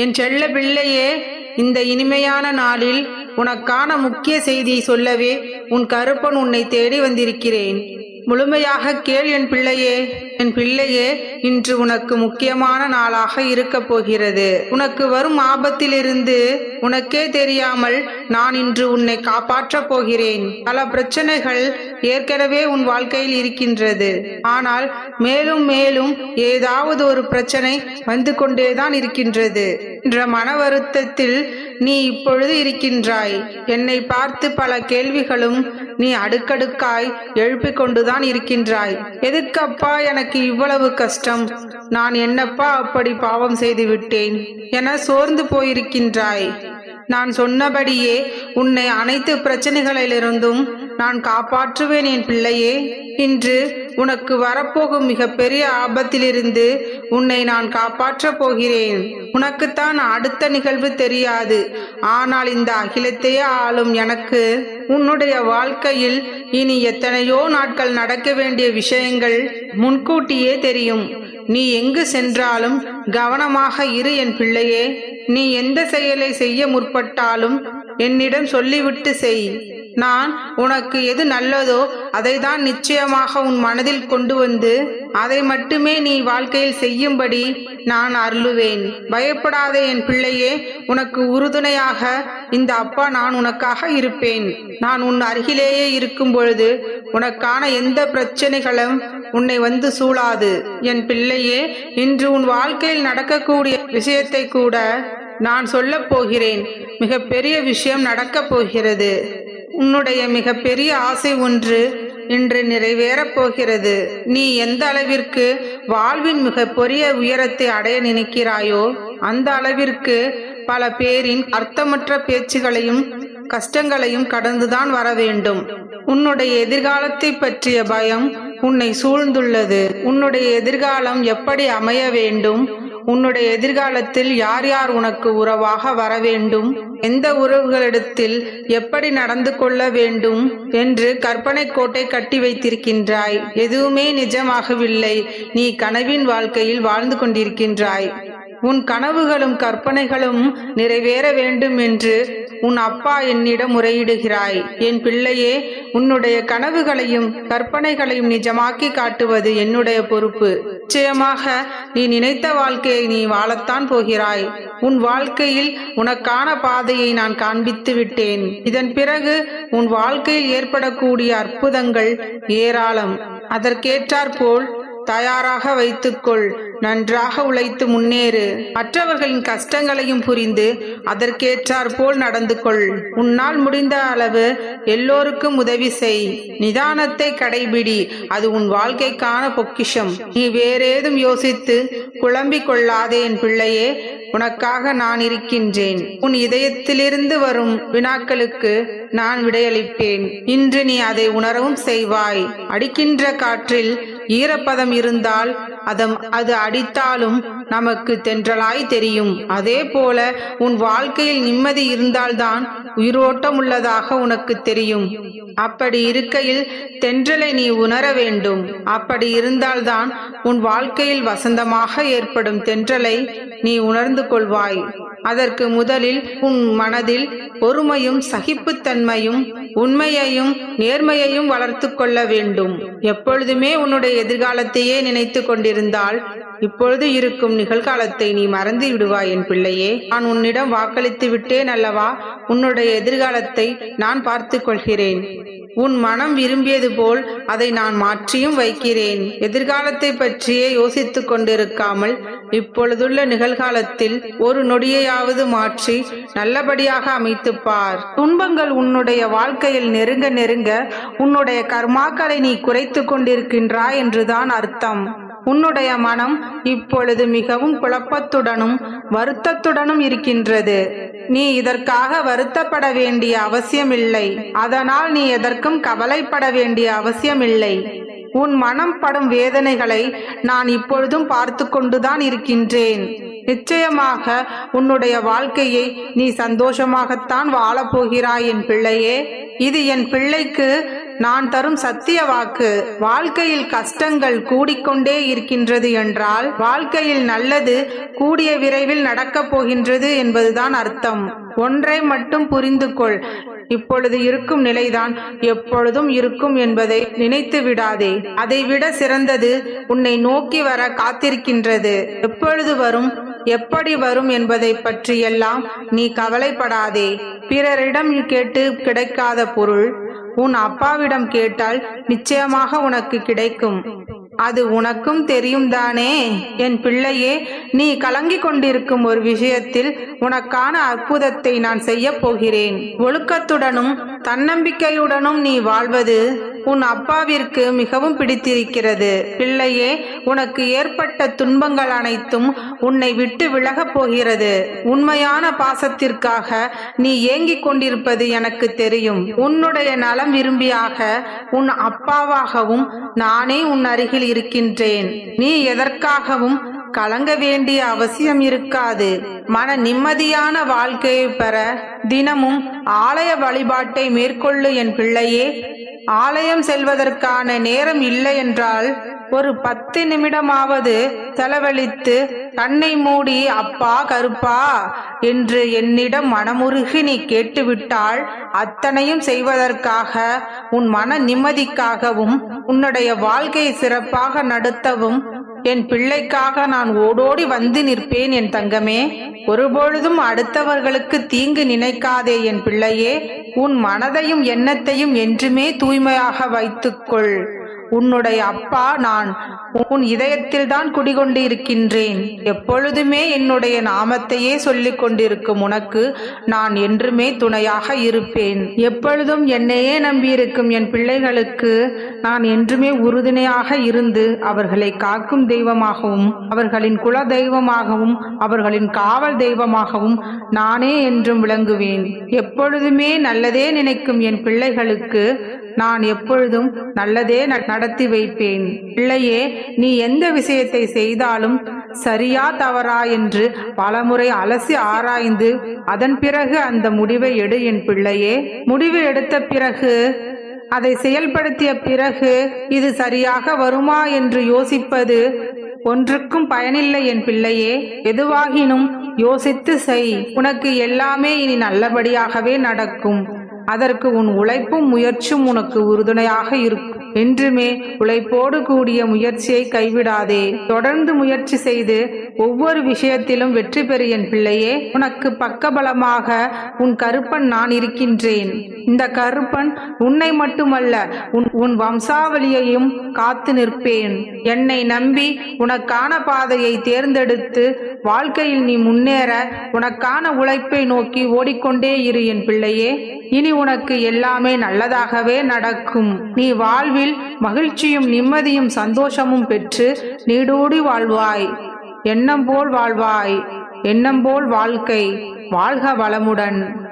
என் செல்ல பிள்ளையே இந்த இனிமையான நாளில் உனக்கான முக்கிய செய்தியை சொல்லவே உன் கருப்பன் உன்னை தேடி வந்திருக்கிறேன். முழுமையாக கேள் என் பிள்ளையே என் பிள்ளையே இன்று உனக்கு முக்கியமான நாளாக இருக்கப் போகிறது. உனக்கு வரும் ஆபத்திலிருந்து உனக்கே தெரியாமல் நான் இன்று உன்னை காப்பாற்றப் போகிறேன். பல பிரச்சனைகள் ஏற்கனவே உன் வாழ்க்கையில் இருக்கின்றது. ஆனால் மேலும் மேலும் ஏதாவது ஒரு பிரச்சனை வந்து கொண்டேதான் இருக்கின்றது. என்ற மன வருத்தத்தில் நீ இப்பொழுது இருக்கின்றாய். என்னை பார்த்து பல கேள்விகளும் நீ அடுக்கடுக்காய் எழுப்பிக் கொண்டுதான் இருக்கின்றாய். எதுக்கப்பா எனக்கு இவ்வளவு கஷ்டம்? நான் என்னப்பா அப்படி பாவம் செய்து விட்டேன்? என சோர்ந்து போயிருக்கின்றாய். நான் சொன்னபடியே உன்னை அனைத்து பிரச்சனைகளிலிருந்தும் நான் காப்பாற்றுவேன் என் பிள்ளையே. இன்று உனக்கு வரப்போகும் மிகப்பெரிய ஆபத்திலிருந்து உன்னை நான் காப்பாற்றப் போகிறேன். உனக்குத்தான் அடுத்த நிகழ்வு தெரியாது. ஆனால் இந்த அகிலத்தையே ஆளும் எனக்கு உன்னுடைய வாழ்க்கையில் இனி எத்தனையோ நாட்கள் நடக்க வேண்டிய விஷயங்கள் முன்கூட்டியே தெரியும். நீ எங்கு சென்றாலும் கவனமாக இரு என் பிள்ளையே. நீ எந்த செயலை செய்ய முற்பட்டாலும் என்னிடம் சொல்லிவிட்டு செய். நான் உனக்கு எது நல்லதோ அதை தான் நிச்சயமாக உன் மனதில் கொண்டு வந்து அதை மட்டுமே நீ வாழ்க்கையில் செய்யும்படி நான் அருளுவேன். பயப்படாத என் பிள்ளையே உனக்கு உறுதுணையாக இந்த அப்பா நான் உனக்காக இருப்பேன். நான் உன் அருகிலேயே இருக்கும் பொழுது உனக்கான எந்த பிரச்சனைகளும் உன்னை வந்து சூழாது. என் பிள்ளையே இன்று உன் வாழ்க்கையில் நடக்கக்கூடிய விஷயத்தை கூட நான் சொல்லப் போகிறேன். மிகப்பெரிய விஷயம் நடக்கப் போகிறது. உன்னுடைய மிகப்பெரிய ஆசை ஒன்று இன்று நிறைவேறப் போகிறது. நீ எந்த அளவிற்கு வாழ்வின் மிகப்பெரிய உயரத்தை அடைய நினைக்கிறாயோ அந்த அளவிற்கு பல பேரின் அர்த்தமற்ற பேச்சுகளையும் கஷ்டங்களையும் கடந்துதான் வர வேண்டும். உன்னுடைய எதிர்காலத்தை பற்றிய பயம் உன்னை சூழ்ந்துள்ளது. உன்னுடைய எதிர்காலம் எப்படி அமைய வேண்டும்? உன்னுடைய எதிர்காலத்தில் யார் யார் உனக்கு உறவாக வர வேண்டும்? எந்த உறவுகளிடத்தில் எப்படி நடந்து கொள்ள வேண்டும்? என்று கற்பனை கோட்டை கட்டி வைத்திருக்கின்றாய். எதுவுமே நிஜமாகவில்லை. நீ கனவின் வாழ்க்கையில் வாழ்ந்து கொண்டிருக்கின்றாய். உன் கனவுகளும் கற்பனைகளும் நிறைவேற வேண்டும் என்று உன் அப்பா என்னிடம் முறையிடுகிறாய். என் பிள்ளையே உன்னுடைய கனவுகளையும் கற்பனைகளையும் நிஜமாக்கி காட்டுவது என்னுடைய பொறுப்பு. நிச்சயமாக நீ நினைத்த வாழ்க்கையை நீ வாழத்தான் போகிறாய். உன் வாழ்க்கையில் உனக்கான பாதையை நான் காண்பித்து விட்டேன். இதன் பிறகு உன் வாழ்க்கையில் ஏற்படக்கூடிய அற்புதங்கள் ஏராளம். அதற்கேற்றாற்போல் தயாராக வைத்துக்கொள். நன்றாக உழைத்து முன்னேறு. மற்றவர்களின் கஷ்டங்களையும் புரிந்து அதற்கேற்றாற் போல் நடந்து கொள் உன்னால் முடிந்த அளவு எல்லோருக்கும் உதவி செய். நிதானத்தை கடைபிடி. அது உன் வாழ்க்கைக்கான பொக்கிஷம். நீ வேறேதும் யோசித்து குழம்பிக் கொள்ளாதே என் பிள்ளையே. உனக்காக நான் இருக்கின்றேன். உன் இதயத்திலிருந்து வரும் வினாக்களுக்கு நான் விடையளிப்பேன். இன்று நீ அதை உணரவும் செய்வாய். அடிக்கின்ற காற்றில் ஈரப்பதம் இருந்தால் அதம் அது அடித்தாலும் நமக்கு தென்றலாய் தெரியும். அதே போல உன் வாழ்க்கையில் நிம்மதி இருந்தால்தான் உயிரோட்டம் உள்ளதாக உனக்கு தெரியும். அப்படி இருக்கையில் தென்றலை நீ உணர வேண்டும். அப்படி இருந்தால்தான் உன் வாழ்க்கையில் வசந்தமாக ஏற்படும் தென்றலை நீ உணர்ந்து கொள்வாய். அதற்கு முதலில் உன் மனதில் பொறுமையும் சகிப்புத்தன்மையும் உண்மையையும் நேர்மையையும் வளர்த்து கொள்ள வேண்டும். எப்பொழுதுமே உன்னுடைய எதிர்காலத்தையே நினைத்து கொண்டிருந்தால் இப்பொழுது இருக்கும் நிகழ்காலத்தை நீ மறந்து விடுவாய் என் பிள்ளையே. நான் உன்னிடம் வாக்களித்து விட்டேன் அல்லவா? உன்னுடைய எதிர்காலத்தை நான் பார்த்து கொள்கிறேன். உன் மனம் விரும்பியது போல் அதை நான் மாற்றியும் வைக்கிறேன். எதிர்காலத்தை பற்றியே யோசித்துக் கொண்டிருக்காமல் இப்பொழுதுள்ள நிகழ்காலத்தில் ஒரு நொடியையாவது மாற்றி நல்லபடியாக அமைத்துப் பார். துன்பங்கள் உன்னுடைய வாழ்க்கையில் நெருங்க நெருங்க உன்னுடைய கர்மாக்களை நீ குறைத்து கொண்டிருக்கின்றாய் என்றுதான் அர்த்தம். உன்னுடைய மனம் இப்பொழுது மிகவும் குழப்பத்துடனும் வருத்தத்துடனும் இருக்கின்றது. நீ இதற்காக வருத்தப்பட வேண்டிய அவசியமில்லை. அதனால் நீ எதற்கும் கவலைப்பட வேண்டிய அவசியமில்லை. உன் மனம் படும் வேதனைகளை நான் இப்பொழுதும் பார்த்து கொண்டுதான் இருக்கின்றேன். நிச்சயமாக உன்னுடைய வாழ்க்கையை நீ சந்தோஷமாகத்தான் வாழப் போகிறாய் என் பிள்ளையே. இது என் பிள்ளைக்கு நான் தரும் சத்திய வாக்கு வாழ்க்கையில் கஷ்டங்கள் கூடிக்கொண்டே இருக்கின்றது என்றால் வாழ்க்கையில் நல்லது கூடிய விரைவில் நடக்கப் போகின்றது என்பதுதான் அர்த்தம். ஒன்றை மட்டும் புரிந்து கொள் இப்பொழுது இருக்கும் நிலைதான். எப்பொழுதும் இருக்கும் என்பதை நினைத்து விடாதே. அதைவிட சிறந்தது உன்னை நோக்கி வர காத்திருக்கின்றது. எப்பொழுது வரும்? எப்படி வரும் என்பதை பற்றியெல்லாம் நீ கவலைப்படாதே. பிறரிடம் கேட்டு கிடைக்காத பொருள் உன் அப்பாவிடம் கேட்டால் நிச்சயமாக உனக்கு கிடைக்கும். அது உனக்கும் தெரியும் தானே? என் பிள்ளையே நீ கலங்கிக் கொண்டிருக்கும் ஒரு விஷயத்தில் உனக்கான அற்புதத்தை நான் செய்ய போகிறேன். ஒழுக்கத்துடனும் தன்னம்பிக்கையுடனும் நீ வாழ்வது உன் அப்பாவிற்கு மிகவும் பிடித்திருக்கிறது. பிள்ளையே உனக்கு ஏற்பட்ட துன்பங்கள் அனைத்தும் உன்னை விட்டு விலகப் போகிறது. உண்மையான பாசத்திற்காக நீ ஏங்கிக் கொண்டிருப்பது எனக்கு தெரியும். உன்னுடைய நலம் விரும்பியாக உன் அப்பாவாகவும் நானே உன் அருகில் இருக்கின்றேன். நீ எதற்காகவும் கலங்க வேண்டிய அவசியம் இருக்காது. மன நிம்மதியான வாழ்க்கையை பெற தினமும் ஆலய வழிபாட்டை மேற்கொள்ளு என் பிள்ளையே. ஆலயம் செல்வதற்கான நேரம் இல்லை என்றால் ஒரு பத்து நிமிடமாவது செலவழித்து கண்ணை மூடி அப்பா கருப்பா என்று என்னிடம் மனமுருகி நீ கேட்டுவிட்டால் அத்தனையும் செய்வதற்காக உன் மன நிம்மதிக்காகவும் உன்னுடைய வாழ்க்கையை சிறப்பாக நடத்தவும் என் பிள்ளைக்காக நான் ஓடோடி வந்து நிற்பேன் என் தங்கமே. ஒருபொழுதும் அடுத்தவர்களுக்கு தீங்கு நினைக்காதே என் பிள்ளையே. உன் மனதையும் எண்ணத்தையும் என்றுமே தூய்மையாக வைத்துக்கொள். உன்னுடைய அப்பா நான் உன் இதயத்தில் தான் குடிகொண்டு இருக்கின்றேன் எப்பொழுதுமே என்னுடைய நாமத்தையே சொல்லிக் கொண்டிருக்கும் உனக்கு நான் என்றுமே துணையாக இருப்பேன். எப்பொழுதும் என்னையே நம்பியிருக்கும் என் பிள்ளைகளுக்கு நான் என்றுமே உறுதுணையாக இருந்து அவர்களை காக்கும் தெய்வமாகவும் அவர்களின் குல தெய்வமாகவும் அவர்களின் காவல் தெய்வமாகவும் நானே என்றும் விளங்குவேன். எப்பொழுதுமே நல்லதே நினைக்கும் என் பிள்ளைகளுக்கு நான் எப்பொழுதும் நல்லதே ந- நடத்தி வைப்பேன். பிள்ளையே நீ எந்த விஷயத்தை செய்தாலும் சரியா தவறா என்று பலமுறை அலசி ஆராய்ந்து அதன் பிறகு அந்த முடிவை எடு என் பிள்ளையே. முடிவு எடுத்த பிறகு அதை செயல்படுத்திய பிறகு இது சரியாக வருமா என்று யோசிப்பது ஒன்றுக்கும் பயனில்லை என் பிள்ளையே. எதுவாகினும் யோசித்து செய். உனக்கு எல்லாமே இனி நல்லபடியாகவே நடக்கும். அதற்கு உன் உழைப்பும் முயற்சியும் உனக்கு உறுதுணையாக இருக்கும். என்றுமே உழைப்போடு கூடிய முயற்சியை கைவிடாதே. தொடர்ந்து முயற்சி செய்து ஒவ்வொரு விஷயத்திலும் வெற்றி பெறு என் பிள்ளையே உனக்கு பக்கபலமாக உன் கருப்பன் நான் இருக்கின்றேன். இந்த கருப்பன் உன்னை மட்டுமல்ல உன் உன் வம்சாவளியையும் காத்து நிற்பேன். என்னை நம்பி உனக்கான பாதையை தேர்ந்தெடுத்து வாழ்க்கையில் நீ முன்னேற உனக்கான உழைப்பை நோக்கி ஓடிக்கொண்டே இரு என் பிள்ளையே. இனி உனக்கு எல்லாமே நல்லதாகவே நடக்கும். நீ வாழ்வில் மகிழ்ச்சியும் நிம்மதியும் சந்தோஷமும் பெற்று நீடூடி வாழ்வாய். எண்ணம் போல் வாழ்வாய். எண்ணம் போல் வாழ்க்கை. வாழ்க வளமுடன்.